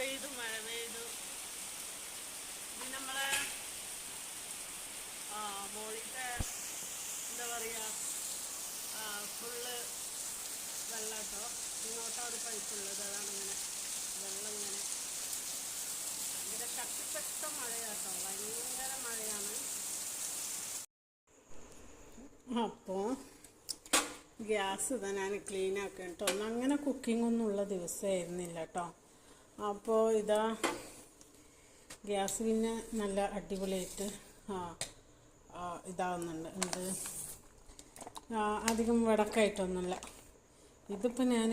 പെയ്തു മഴ പെയ്തു. ഇനി നമ്മളെ ആ മോളിത്തെ എന്താ പറയുക ഫുള്ള് വെള്ളം കേട്ടോ ഇങ്ങോട്ടാ ഒരു പൈപ്പുള്ളത് അതാണ് ഇങ്ങനെ വെള്ളം ഇങ്ങനെ. ഭയങ്കര ശക്തിപ്പെട്ട മഴയാട്ടോ. ഭയങ്കര മഴയാണ്. അപ്പോൾ ഗ്യാസ് ഇതാ ഞാൻ ക്ലീൻ ആക്കണം കേട്ടോ ഒന്നും അങ്ങനെ കുക്കിംഗ് ഒന്നും ഉള്ള ദിവസമായിരുന്നില്ല കേട്ടോ അപ്പോൾ ഇതാ ഗ്യാസ് പിന്നെ നല്ല അടിപൊളിയായിട്ട് ഇതാവുന്നുണ്ട്. എന്ത് അധികം വടക്കായിട്ടൊന്നുമില്ല. ഇതിപ്പോൾ ഞാൻ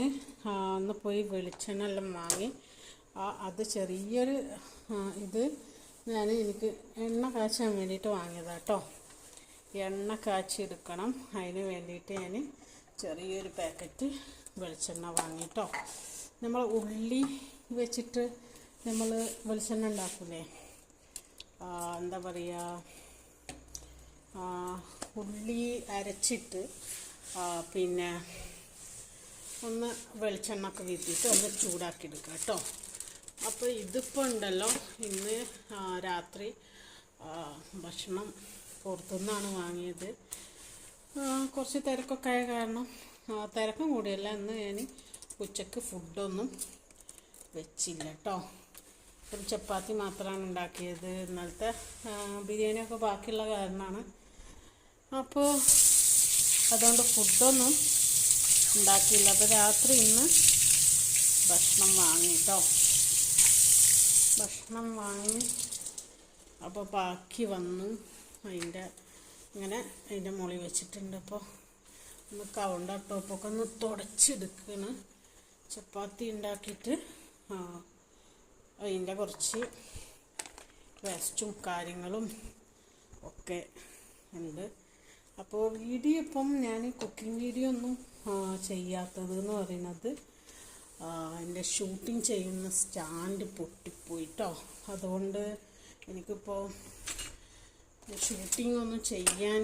ഒന്ന് പോയി വെളിച്ചെണ്ണ എല്ലാം വാങ്ങി അത് ചെറിയൊരു ഇത് ഞാൻ എനിക്ക് എണ്ണ കാച്ചാൻ വേണ്ടിയിട്ട് വാങ്ങിയതാണ് കേട്ടോ എണ്ണ കാച്ചി എടുക്കണം അതിന് വേണ്ടിയിട്ട് ഞാൻ ചെറിയൊരു പാക്കറ്റ് വെളിച്ചെണ്ണ വാങ്ങിയിട്ടോ നമ്മൾ ഉള്ളി വെച്ചിട്ട് നമ്മൾ വെളിച്ചെണ്ണ ഉണ്ടാക്കൂലേ? എന്താ പറയുക ഉള്ളി അരച്ചിട്ട് പിന്നെ ഒന്ന് വെളിച്ചെണ്ണ ഒക്കെ വീട്ടിയിട്ട് ഒന്ന് ചൂടാക്കി എടുക്കുക കേട്ടോ. അപ്പോൾ ഇതിപ്പോൾ ഉണ്ടല്ലോ ഇന്ന് രാത്രി ഭക്ഷണം പുറത്തുനിന്നാണ് വാങ്ങിയത്. കുറച്ച് തിരക്കൊക്കെ ആയ കാരണം തിരക്കും കൂടിയല്ല ഇന്ന് ഞാൻ ഉച്ചയ്ക്ക് ഫുഡൊന്നും വെച്ചില്ല കേട്ടോ ഒരു ചപ്പാത്തി മാത്രമാണ് ഉണ്ടാക്കിയത്. ഇന്നലത്തെ ബിരിയാണിയൊക്കെ ബാക്കിയുള്ള കാരണമാണ് അപ്പോൾ അതുകൊണ്ട് ഫുഡൊന്നും ഉണ്ടാക്കിയില്ല. അപ്പോൾ രാത്രി ഇന്ന് ഭക്ഷണം വാങ്ങി കേട്ടോ ഭക്ഷണം വാങ്ങി അപ്പോൾ ബാക്കി വന്നു. അതിന്റെ ഇങ്ങനെ അതിന്റെ മുളി വെച്ചിട്ടുണ്ട്. അപ്പോൾ ഒന്ന് കൗണ്ടർ ടോപ്പൊക്കെ ഒന്ന് തുടച്ചെടുക്കണം. ചപ്പാത്തി ഉണ്ടാക്കിയിട്ട് അതിന്റെ കുറച്ച് വേസ്റ്റും കാര്യങ്ങളും ഒക്കെ ഉണ്ട്. അപ്പോൾ വീഡിയോ ഇപ്പം ഞാൻ കുക്കിംഗ് വീഡിയോ ഒന്നും ചെയ്യാത്തത് എന്ന് പറയുന്നത് എന്റെ ഷൂട്ടിംഗ് ചെയ്യുന്ന സ്റ്റാൻഡ് പൊട്ടിപ്പോയിട്ടോ. അതുകൊണ്ട് എനിക്കിപ്പോൾ ഷൂട്ടിംഗ് ഒന്നും ചെയ്യാൻ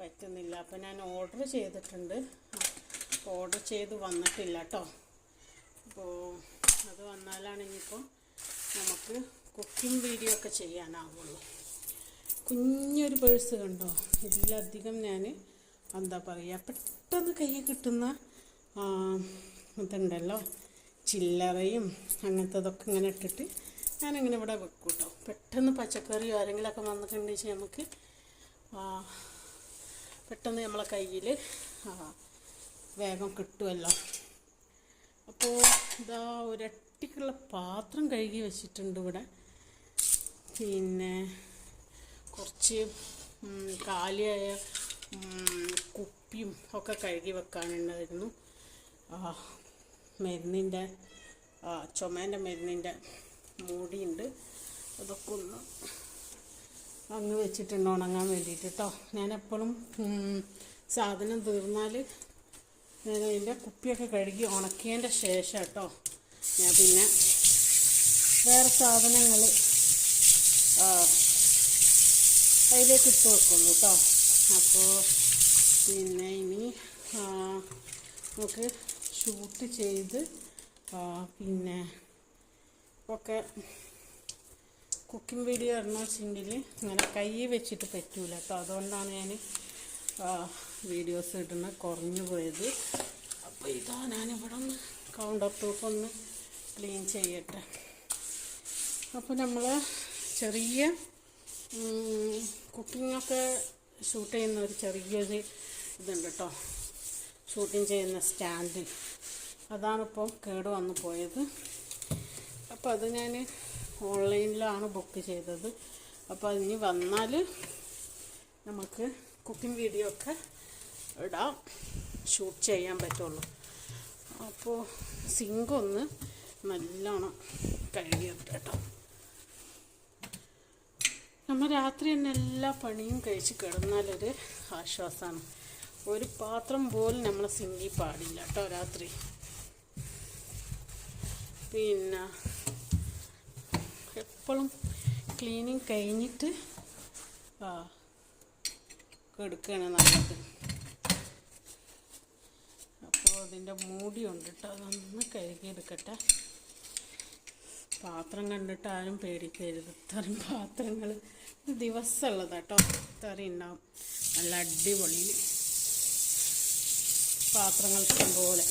പറ്റുന്നില്ല. അപ്പോൾ ഞാൻ ഓർഡർ ചെയ്തിട്ടുണ്ട്. ഓർഡർ ചെയ്ത് വന്നിട്ടില്ല കേട്ടോ. അപ്പോൾ അത് വന്നാലാണ് ഇനിയിപ്പം നമുക്ക് കുക്കിംഗ് വീഡിയോ ഒക്കെ ചെയ്യാനാവുള്ളൂ. കുഞ്ഞൊരു പേഴ്സ് കണ്ടോ? ഇതിലധികം ഞാൻ എന്താ പറയുക പെട്ടെന്ന് കയ്യിൽ കിട്ടുന്ന ഇതുണ്ടല്ലോ ചില്ലറയും അങ്ങനത്തതൊക്കെ ഇങ്ങനെ ഇട്ടിട്ട് ഞാനിങ്ങനെ ഇവിടെ വെക്കും കേട്ടോ പെട്ടെന്ന് പച്ചക്കറിയോ ആരെങ്കിലുമൊക്കെ വന്നിട്ടുണ്ടെങ്കിൽ നമുക്ക് പെട്ടെന്ന് നമ്മളെ കയ്യിൽ വേഗം കിട്ടുമല്ലോ അപ്പോൾ ഇതാ ഒരട്ടിക്കുള്ള പാത്രം കഴുകി വെച്ചിട്ടുണ്ട് ഇവിടെ. പിന്നെ കുറച്ച് കാലിയായ കുപ്പിയും ഒക്കെ കഴുകി വെക്കാനുണ്ടായിരുന്നു. മരുന്നിന്റെ ചുമേന്റെ മരുന്നിന്റെ മൂടിയുണ്ട്. അതൊക്കെ ഒന്ന് അങ്ങ് വെച്ചിട്ടുണ്ട് ഉണങ്ങാൻ വേണ്ടിയിട്ട് കേട്ടോ ഞാനെപ്പോഴും സാധനം തീർന്നാൽ ഞാൻ അതിന്റെ കുപ്പിയൊക്കെ കഴുകി ഉണക്കിയതിന്റെ ശേഷം കേട്ടോ. ഞാൻ പിന്നെ വേറെ സാധനങ്ങൾ അതിലേക്ക് ഇട്ട് വെക്കുള്ളൂ കേട്ടോ. അപ്പോൾ പിന്നെ ഇനി നമുക്ക് ഷൂട്ട് ചെയ്ത് പിന്നെ ഒക്കെ കുക്കിംഗ് വീഡിയോ ഇടണം വെച്ചിട്ടുണ്ടെങ്കിൽ ഇങ്ങനെ കൈ വെച്ചിട്ട് പറ്റൂല കേട്ടോ. അതുകൊണ്ടാണ് ഞാൻ വീഡിയോസ് ഇടുന്ന കുറഞ്ഞു പോയത്. അപ്പോൾ ഇതാ ഞാനിവിടെ ഒന്ന് കൗണ്ടർ ടോപ്പ് ഒന്ന് ക്ലീൻ ചെയ്യട്ടെ. അപ്പോൾ നമ്മൾ ചെറിയ കുക്കിങ്ങൊക്കെ ഷൂട്ട് ചെയ്യുന്ന ഒരു ചെറിയൊരു ഇതുണ്ട് കേട്ടോ ഷൂട്ടിങ് ചെയ്യുന്ന സ്റ്റാൻഡ് അതാണിപ്പോൾ കേട് വന്നു പോയത്. അപ്പോൾ അത് ഞാൻ ഓൺലൈനിലാണ് ബുക്ക് ചെയ്തത്. അപ്പോൾ അതിന് വന്നാൽ നമുക്ക് കുക്കിംഗ് വീഡിയോ ഒക്കെ ഇടാം. ഷൂട്ട് ചെയ്യാൻ പറ്റുള്ളൂ. അപ്പോൾ സിങ്ക് ഒന്ന് നല്ലോണം കഴുകിയിട്ട് കേട്ടോ. നമ്മൾ രാത്രി തന്നെ എല്ലാ പണിയും കഴിച്ച് കിടന്നാലൊരു ആശ്വാസമാണ്. ഒരു പാത്രം പോലും നമ്മൾ സിങ്കി പാടില്ല കേട്ടോ രാത്രി. പിന്നെ എപ്പോഴും ക്ലീനിങ് കഴിഞ്ഞിട്ട് ആ എടുക്കുകയാണ് നല്ലത്. അപ്പോൾ അതിന്റെ മൂടിയുണ്ട് കേട്ടോ അതൊന്ന് കഴുകിയെടുക്കട്ടെ. പാത്രം കണ്ടിട്ട് ആരും പേടിക്കരുത്. ഇത്രയും പാത്രങ്ങൾ ഇത് ദിവസമുള്ളത് കേട്ടോ ഇത്രയും ഉണ്ടാവും നല്ല അടിപൊളി പാത്രങ്ങൾ പോലെ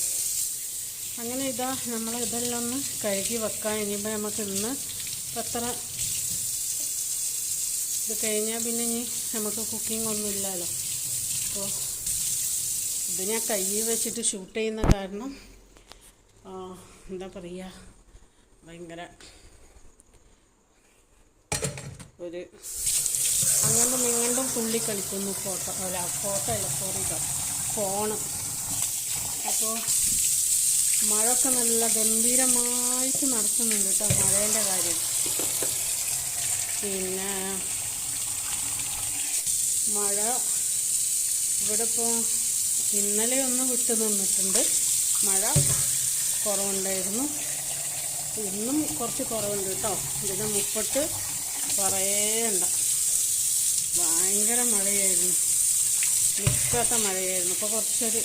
അങ്ങനെ ഇതാ നമ്മൾ ഇതെല്ലാം ഒന്ന് കഴുകി വെക്കാൻ ഇനിയിപ്പോൾ നമുക്ക് ഇന്ന് പത്ര ഇത് കഴിഞ്ഞാൽ പിന്നെ ഇനി നമുക്ക് കുക്കിംഗ് ഒന്നുമില്ലല്ലോ അപ്പോൾ ഇത് ഞാൻ കൈ വെച്ചിട്ട് ഷൂട്ട് ചെയ്യുന്ന കാരണം എന്താ പറയുക ഭയങ്കര ഒരു അങ്ങോട്ടും ഇങ്ങോട്ടും തുള്ളി കളിക്കുന്നു ഫോട്ടോ അല്ല ഫോട്ടോ അല്ല സോറി ഫോണ്. അപ്പോൾ മഴയൊക്കെ നല്ല ഗംഭീരമായിട്ട് നടക്കുന്നുണ്ട് കേട്ടോ മഴേന്റെ കാര്യം. പിന്നെ മഴ ഇവിടെ ഇപ്പോൾ ഇന്നലെ ഒന്ന് വിട്ടു നിന്നിട്ടുണ്ട്. മഴ കുറവുണ്ടായിരുന്നു. ഇന്നും കുറച്ച് കുറവുണ്ട് കേട്ടോ. ഇതിന്റെ മുപ്പട്ട് കുറേയുണ്ട ഭയങ്കര മഴയായിരുന്നു. നിൽക്കാത്ത മഴയായിരുന്നു. ഇപ്പോൾ കുറച്ചൊരു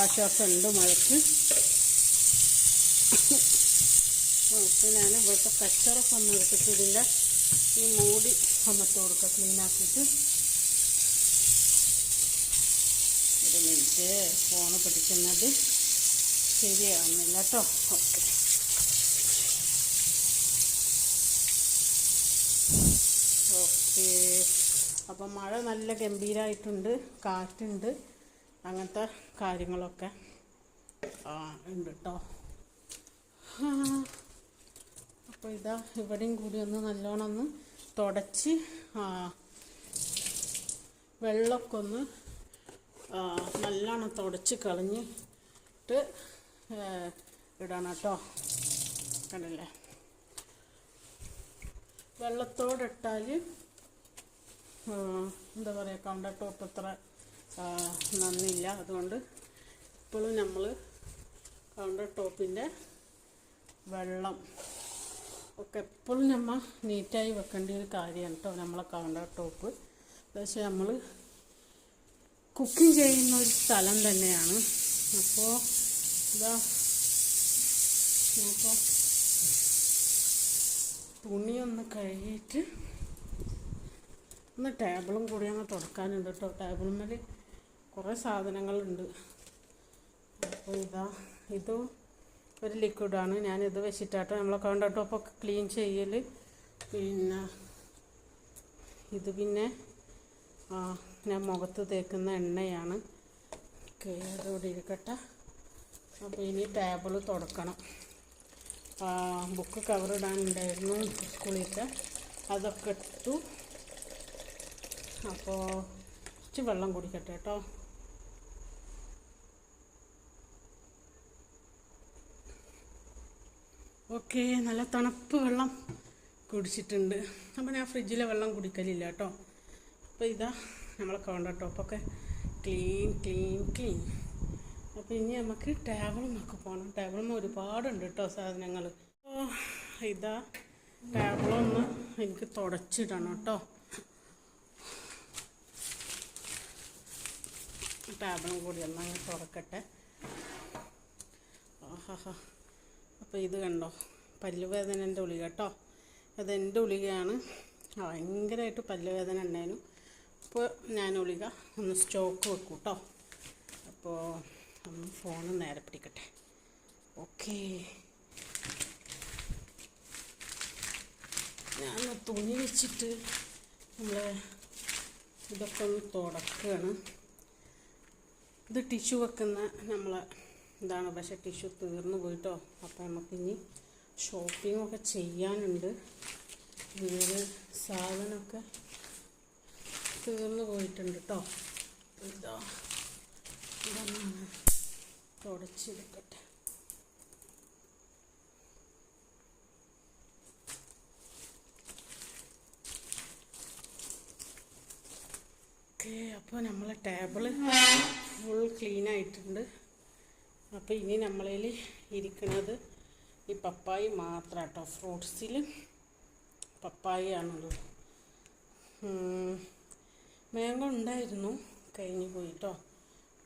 ആശ്വാസമുണ്ട് മഴയ്ക്ക്. അപ്പോൾ ഞാൻ ഇവിടുത്തെ കച്ചറൊക്കെ ഒന്ന് എടുത്തിട്ട് ഇതിന്റെ ഈ മൂടി കൊടുക്കുക ക്ലീനാക്കിയിട്ട് ഒരു മിനിറ്റ് ഫോണ് പിടിക്കുന്നത് ശരിയാവുന്നില്ല കേട്ടോ. ഓക്കെ. ഓക്കെ. അപ്പം മഴ നല്ല ഗംഭീരമായിട്ടുണ്ട് കാറ്റുണ്ട് അങ്ങനത്തെ കാര്യങ്ങളൊക്കെ. ആ ഉണ്ട് കേട്ടോ അപ്പോൾ ഇതാ ഇവിടെയും കൂടി ഒന്ന് നല്ലോണം ഒന്ന് തുടച്ച് വെള്ളമൊക്കെ ഒന്ന് നല്ലോണം തുടച്ച് കളഞ്ഞിട്ട് ഇടണം കേട്ടോ. കണ്ടില്ലേ? വെള്ളത്തോടിട്ടാൽ എന്താ പറയുക കൗണ്ടർ ടോപ്പ് അത്ര നന്നില്ല. അതുകൊണ്ട് ഇപ്പോഴും നമ്മൾ കൗണ്ടർ ടോപ്പിന്റെ വെള്ളം ഒക്കെ എപ്പോഴും നമ്മൾ നീറ്റായി വെക്കേണ്ട ഒരു കാര്യമാണ് കേട്ടോ നമ്മളെ കൗണ്ടർ ടോപ്പ് പക്ഷേ നമ്മൾ കുക്കിംഗ് ചെയ്യുന്ന ഒരു സ്ഥലം തന്നെയാണ്. അപ്പോൾ ഇതാ അപ്പോൾ തുണിയൊന്ന് കഴുകിയിട്ട് ഒന്ന് ടേബിളും കൂടി അങ്ങ് തുടക്കാനുണ്ട് കേട്ടോ. ടേബിളുമ്മേൽ കുറേ സാധനങ്ങളുണ്ട്. അപ്പോൾ ഇതാ ഇതും ഒരു ലിക്വിഡാണ് ഞാനിത് വെച്ചിട്ടാട്ടോ നമ്മളെ കൗണ്ടർ ടോപ്പൊക്കെ ക്ലീൻ ചെയ്യൽ പിന്നെ ഇത് പിന്നെ ആ, ഞാൻ മുഖത്ത് തേക്കുന്ന എണ്ണയാണ്. അതോടെ ഇരിക്കട്ടെ. അപ്പോൾ ഇനി ടേബിൾ തുടക്കണം. ബുക്ക് കവർ ഇടാനുണ്ടായിരുന്നു സ്കൂളിലത്തെ അതൊക്കെ ഇട്ടു. അപ്പോൾ കുറച്ച് വെള്ളം കുടിക്കട്ടെ കേട്ടോ. ഓക്കെ നല്ല തണുപ്പ് വെള്ളം കുടിച്ചിട്ടുണ്ട്. അപ്പോൾ ഞാൻ ഫ്രിഡ്ജിലെ വെള്ളം കുടിക്കലില്ല കേട്ടോ. അപ്പോൾ ഇതാ നമ്മളെ കൗണ്ടർ ടോപ്പൊക്കെ ക്ലീൻ ക്ലീൻ ക്ലീൻ അപ്പോൾ ഇനി നമുക്ക് ടേബിളുമൊക്കെ പോകണം ടേബിളും ഒരുപാടുണ്ട് കേട്ടോ സാധനങ്ങൾ അപ്പോൾ ഇതാ ടേബിളൊന്ന് എനിക്ക് തുടച്ചിടണം കേട്ടോ. ടേബിളും കൂടി ഒന്നങ്ങ് തുറക്കട്ടെ. ആഹാ അപ്പോൾ ഇത് കണ്ടോ? പല്ലുവേദനന്റെ ഉളി കേട്ടോ. അതെന്റെ ഉളികയാണ് ഭയങ്കരമായിട്ട് പല്ലുവേദന ഉണ്ടായിരുന്നു. അപ്പോൾ ഞാൻ ഒളിക ഒന്ന് സ്റ്റോക്ക് വെക്കും കേട്ടോ അപ്പോൾ ഒന്ന് ഫോണ് നേരെ പിടിക്കട്ടെ. ഓക്കേ ഞാൻ തുണി വെച്ചിട്ട് നമ്മളെ ഇതൊക്കെ ഒന്ന് തുടക്കുകയാണ് ഇത് ടിഷ്യൂ വെക്കുന്ന നമ്മളെ ഇതാണ്. പക്ഷേ ടിഷ്യൂ തീർന്നു പോയിട്ടോ. അപ്പോൾ നമുക്ക് ഇനി ഷോപ്പിംഗ് ഒക്കെ ചെയ്യാനുണ്ട്. വീട് സാധനമൊക്കെ തീർന്നു പോയിട്ടുണ്ട് കേട്ടോ ഇതാ. തുടച്ചെടുക്കട്ടെ ഓക്കെ അപ്പോൾ നമ്മളെ ടേബിൾ ഫുൾ ക്ലീൻ ആയിട്ടുണ്ട് അപ്പോൾ ഇനി നമ്മളിൽ ഇരിക്കുന്നത് ഈ പപ്പായി മാത്രം കേട്ടോ ഫ്രൂട്ട്സിൽ പപ്പായയാണുള്ളത് മാംഗോ ഉണ്ടായിരുന്നു പോയി പോയിട്ടോ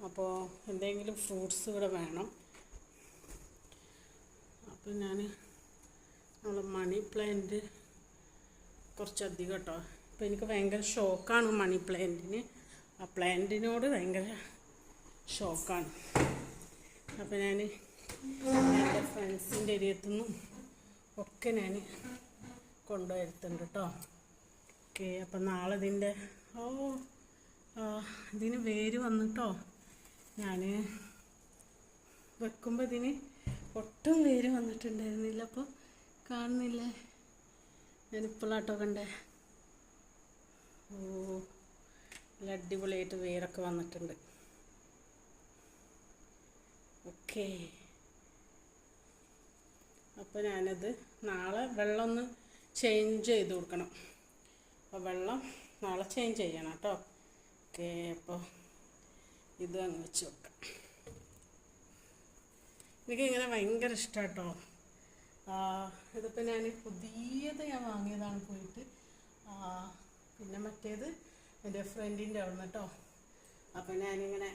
അപ്പോൾ എന്തെങ്കിലും ഫ്രൂട്ട്സ് ഇവിടെ വേണം. അപ്പോൾ അപ്പം ഞാൻ നമ്മൾ മണി പ്ലാന്റ് കുറച്ചധികം കേട്ടോ അപ്പം എനിക്ക് ഭയങ്കര ഷോക്കാണ് മണി പ്ലാന്റിന്. ആ പ്ലാന്റിനോട് ഭയങ്കര ഷോക്കാണ്. അപ്പം ഞാൻ എന്റെ ഫ്രണ്ട്സിന്റെ ഏരിയത്തുനിന്നും ഒക്കെ ഞാൻ കൊണ്ടുവരുത്തുന്നുണ്ട് കേട്ടോ ഓക്കെ അപ്പം നാളെ ഇതിന്റെ ഓ ഇതിന് വേര് വന്നിട്ടോ? ഞാൻ വെക്കുമ്പോൾ ഇതിന് ഒട്ടും വേര് വന്നിട്ടുണ്ടായിരുന്നില്ല അപ്പോൾ കാണുന്നില്ലേ? ഞാനിപ്പോഴാട്ടോ കണ്ടേ. ഓ നല്ല അടിപൊളിയായിട്ട് വേരൊക്കെ വന്നിട്ടുണ്ട്. ഓക്കേ. അപ്പോൾ ഞാനത് നാളെ വെള്ളം ഒന്ന് ചേഞ്ച് ചെയ്ത് കൊടുക്കണം. അപ്പോൾ വെള്ളം നാളെ ചേഞ്ച് ചെയ്യണം കേട്ടോ ഓക്കെ അപ്പോൾ ഇത് അങ്ങ് വെച്ച് വെക്കാം എനിക്കിങ്ങനെ ഭയങ്കര ഇഷ്ടം കേട്ടോ ഇതിപ്പോൾ ഞാൻ പുതിയത് ഞാൻ വാങ്ങിയതാണ് പോയിട്ട്. പിന്നെ മറ്റേത് എന്റെ ഫ്രണ്ടിന്റെ അവിടെ നിന്ന് കേട്ടോ അപ്പം ഞാനിങ്ങനെ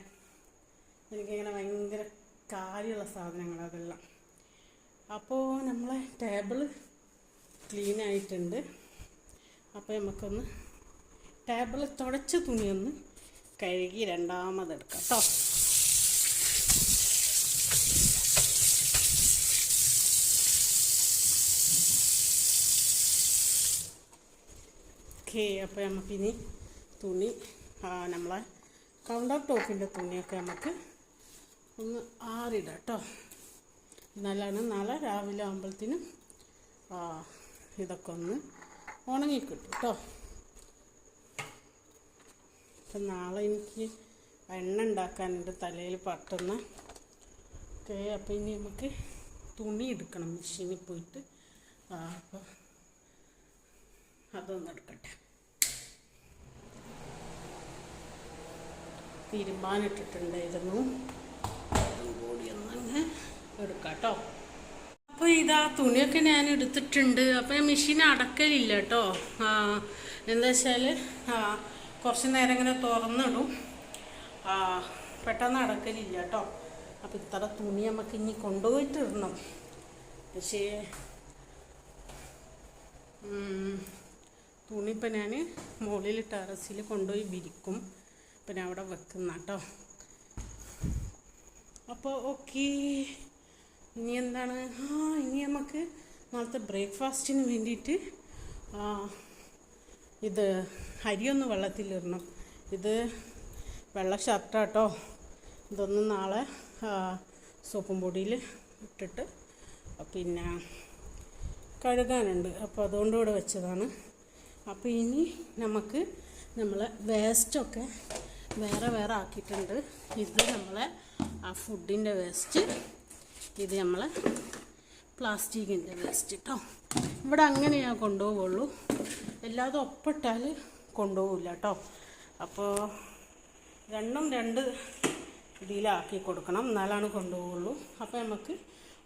എനിക്കിങ്ങനെ ഭയങ്കര കാര്യമുള്ള സാധനങ്ങൾ അതെല്ലാം. അപ്പോൾ നമ്മളെ ടേബിൾ ക്ലീൻ ആയിട്ടുണ്ട്. അപ്പോൾ നമുക്കൊന്ന് ടേബിൾ തുടച്ച തുണിയൊന്ന് കഴുകി രണ്ടാമതെടുക്കാം. കേട്ടോ ഓക്കെ അപ്പോൾ നമുക്കിനി തുണി നമ്മളെ കൗണ്ടർ ടോപ്പിന്റെ തുണിയൊക്കെ നമുക്ക് ഒന്ന് ആറിടാം കേട്ടോ എന്നാലാണ് നാളെ രാവിലെ ആകുമ്പോഴത്തേനും ഇതൊക്കെ ഒന്ന് ഉണങ്ങിക്കിട്ടും കേട്ടോ അപ്പം നാളെ എനിക്ക് എണ്ണ ഉണ്ടാക്കാനുണ്ട് തലയിൽ പട്ടുന്ന. ഓക്കെ അപ്പം ഇനി നമുക്ക് തുണി എടുക്കണം മെഷീനിൽ പോയിട്ട്. അപ്പോൾ അതൊന്ന് എടുക്കട്ടെ. തീരുമാനിട്ടിട്ടുണ്ടായിരുന്നു. അതും കൂടി ഒന്നങ്ങ് എടുക്കാട്ടോ. കേട്ടോ അപ്പോൾ ഇതാ തുണിയൊക്കെ ഞാൻ എടുത്തിട്ടുണ്ട്. അപ്പോൾ മെഷീൻ അടക്കലില്ല കേട്ടോ. എന്താ വെച്ചാൽ കുറച്ച് നേരം ഇങ്ങനെ തുറന്നിടും. പെട്ടെന്ന് അടക്കലില്ല കേട്ടോ അപ്പോൾ ഇത്ര തുണി നമുക്ക് ഇനി കൊണ്ടുപോയിട്ടിടണം. പക്ഷേ തുണി ഇപ്പം ഞാൻ മുകളിൽ ടെറസിൽ കൊണ്ടുപോയി വിരിക്കും. ഇപ്പം ഞാൻ അവിടെ വെക്കുന്ന കേട്ടോ അപ്പോൾ ഓക്കെ. ഇനി എന്താണ്? ആ ഇനി നമുക്ക് നാളത്തെ ബ്രേക്ക്ഫാസ്റ്റിന് വേണ്ടിയിട്ട് ഇത് അരിയൊന്ന് വെള്ളത്തിലിടണം. ഇത് വെള്ള ഷർട്ടാട്ടോ ഇതൊന്ന് നാളെ സോപ്പും പൊടിയിൽ ഇട്ടിട്ട് പിന്നെ കഴുകാനുണ്ട്. അപ്പോൾ അതുകൊണ്ട് ഇവിടെ വെച്ചതാണ്. അപ്പോൾ ഇനി നമുക്ക് നമ്മളെ വേസ്റ്റൊക്കെ വേറെ വേറെ ആക്കിയിട്ടുണ്ട്. ഇത് നമ്മളെ ആ ഫുഡിന്റെ വേസ്റ്റ് ഇത് നമ്മളെ പ്ലാസ്റ്റിക്കിന്റെ വേസ്റ്റ് കേട്ടോ ഇവിടെ അങ്ങനെ ഞാൻ കൊണ്ടുപോവുള്ളൂ. എല്ലാതും ഒപ്പിട്ടാൽ കൊണ്ടുപോകില്ല കേട്ടോ. അപ്പോൾ രണ്ടും രണ്ട് ഇടിയിലാക്കി കൊടുക്കണം. എന്നാലാണ് കൊണ്ടുപോകുള്ളൂ അപ്പോൾ നമുക്ക്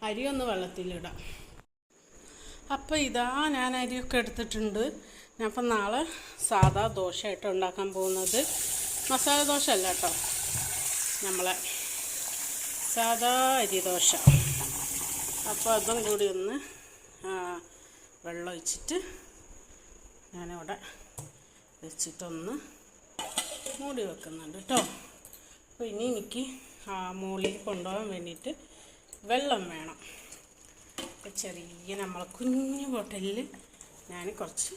അരി അരിയൊന്ന് വെള്ളത്തിലിടാം. അപ്പോൾ ഇതാ ഞാൻ അരിയൊക്കെ എടുത്തിട്ടുണ്ട്. ഞാൻ അപ്പം നാളെ സാധാ ദോശയായിട്ട് ഉണ്ടാക്കാൻ പോകുന്നത് മസാല ദോശ അല്ല കേട്ടോ. നമ്മളെ സാധാ അരി ദോശ. അപ്പോൾ അതും കൂടി ഒന്ന് വെള്ളം ഒഴിച്ചിട്ട് ഞാനവിടെ വെച്ചിട്ടൊന്ന് മൂടി വെക്കുന്നുണ്ട് കേട്ടോ അപ്പോൾ ഇനി എനിക്ക് ആ മുകളിൽ കൊണ്ടുപോകാൻ വേണ്ടിയിട്ട് വെള്ളം വേണം. അപ്പോൾ ചെറിയ നമ്മളെ കുഞ്ഞു ബോട്ടലിൽ ഞാൻ കുറച്ച്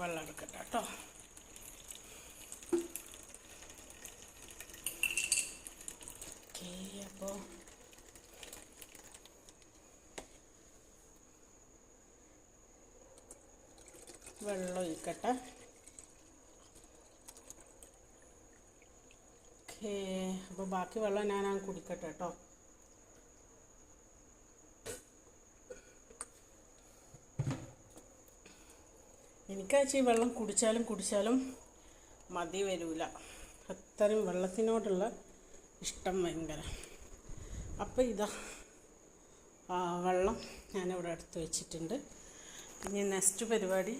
വെള്ളം എടുക്കട്ടെ കേട്ടോ ഓക്കെ അപ്പോൾ ഓക്കേ ഓക്കെ അപ്പോൾ ബാക്കി വെള്ളം ഞാൻ ആ കുടിക്കട്ടെ കേട്ടോ. എനിക്കാച്ച ഈ വെള്ളം കുടിച്ചാലും കുടിച്ചാലും മതി വരില്ല അത്രയും വെള്ളത്തിനോടുള്ള ഇഷ്ടം ഭയങ്കര. അപ്പോൾ ഇതാ വെള്ളം ഞാനിവിടെ എടുത്ത് വെച്ചിട്ടുണ്ട്. ഇനി നെക്സ്റ്റ് പരിപാടി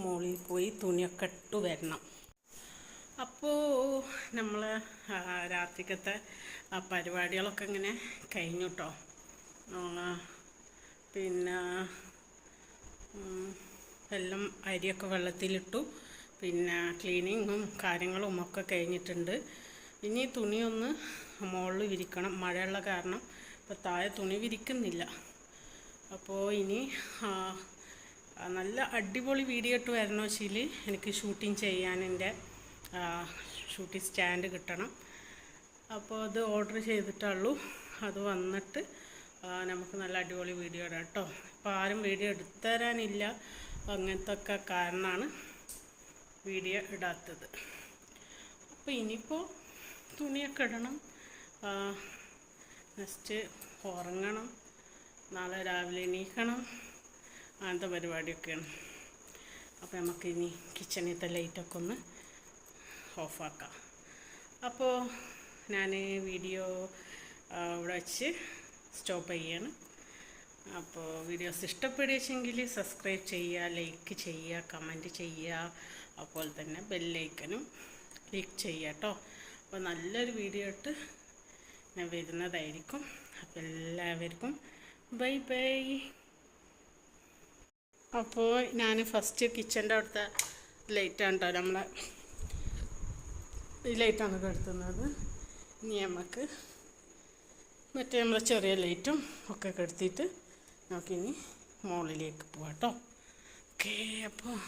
മുകളിൽ പോയി തുണിയൊക്കെ ഇട്ട് വരണം. അപ്പോൾ നമ്മൾ രാത്രിക്കത്തെ പരിപാടികളൊക്കെ ഇങ്ങനെ കഴിഞ്ഞു കേട്ടോ പിന്നെ എല്ലാം അരിയൊക്കെ വെള്ളത്തിലിട്ടു. പിന്നെ ക്ലീനിങ്ങും കാര്യങ്ങളും ഒക്കെ കഴിഞ്ഞിട്ടുണ്ട്. ഇനി തുണിയൊന്ന് മുകളിൽ വിരിക്കണം. മഴയുള്ള കാരണം ഇപ്പോൾ താഴെ തുണി വിരിക്കുന്നില്ല. അപ്പോൾ ഇനി നല്ല അടിപൊളി വീഡിയോ ഇട്ട് വരണോ വെച്ചാൽ എനിക്ക് ഷൂട്ടിംഗ് ചെയ്യാൻ എന്റെ ഷൂട്ടിംഗ് സ്റ്റാൻഡ് കിട്ടണം. അപ്പോൾ അത് ഓർഡർ ചെയ്തിട്ടുള്ളൂ. അത് വന്നിട്ട് നമുക്ക് നല്ല അടിപൊളി വീഡിയോ ഇടാം കേട്ടോ. ഇപ്പോൾ ആരും വീഡിയോ എടുത്തു തരാനില്ല അങ്ങനത്തെ ഒക്കെ കാരണമാണ് വീഡിയോ ഇടാത്തത്. അപ്പോൾ ഇനിയിപ്പോൾ തുണിയൊക്കെ ഇടണം. നെക്സ്റ്റ് ഉറങ്ങണം. നാളെ രാവിലെ എണീക്കണം. അങ്ങനത്തെ പരിപാടിയൊക്കെയാണ്. അപ്പോൾ നമുക്കിനി കിച്ചണിലത്തെ ലൈറ്റൊക്കെ ഒന്ന് ഓഫാക്കാം. അപ്പോൾ ഞാൻ വീഡിയോ ഇവിടെ വച്ച് സ്റ്റോപ്പ് ചെയ്യാണ്. അപ്പോൾ വീഡിയോസ് ഇഷ്ടപ്പെടുകയെങ്കിൽ സബ്സ്ക്രൈബ് ചെയ്യുക ലൈക്ക് ചെയ്യുക കമന്റ് ചെയ്യുക അതുപോലെ തന്നെ ബെല്ലൈക്കനും ക്ലിക്ക് ചെയ്യുക കേട്ടോ. അപ്പോൾ നല്ലൊരു വീഡിയോ ഇട്ട് ഞാൻ വരുന്നതായിരിക്കും. അപ്പോൾ എല്ലാവർക്കും ബൈ ബൈ. അപ്പോൾ ഞാൻ ഫസ്റ്റ് കിച്ചന്റെ അവിടുത്തെ ലൈറ്റാണ് കേട്ടോ നമ്മളെ ഈ ലൈറ്റാണ് കെടുത്തുന്നത് ഇനി നമുക്ക് മറ്റേ നമ്മളെ ചെറിയ ലൈറ്റും ഒക്കെ കെടുത്തിയിട്ട് നമുക്കിനി മുകളിലേക്ക് പോവാം കേട്ടോ ഓക്കെ അപ്പോൾ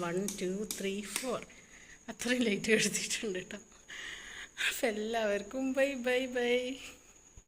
വൺ ടു ത്രീ ഫോർ അത്രയും ലൈറ്റ് കെടുത്തിട്ടുണ്ട് കേട്ടോ അപ്പോൾ എല്ലാവർക്കും ബൈ ബൈ ബൈ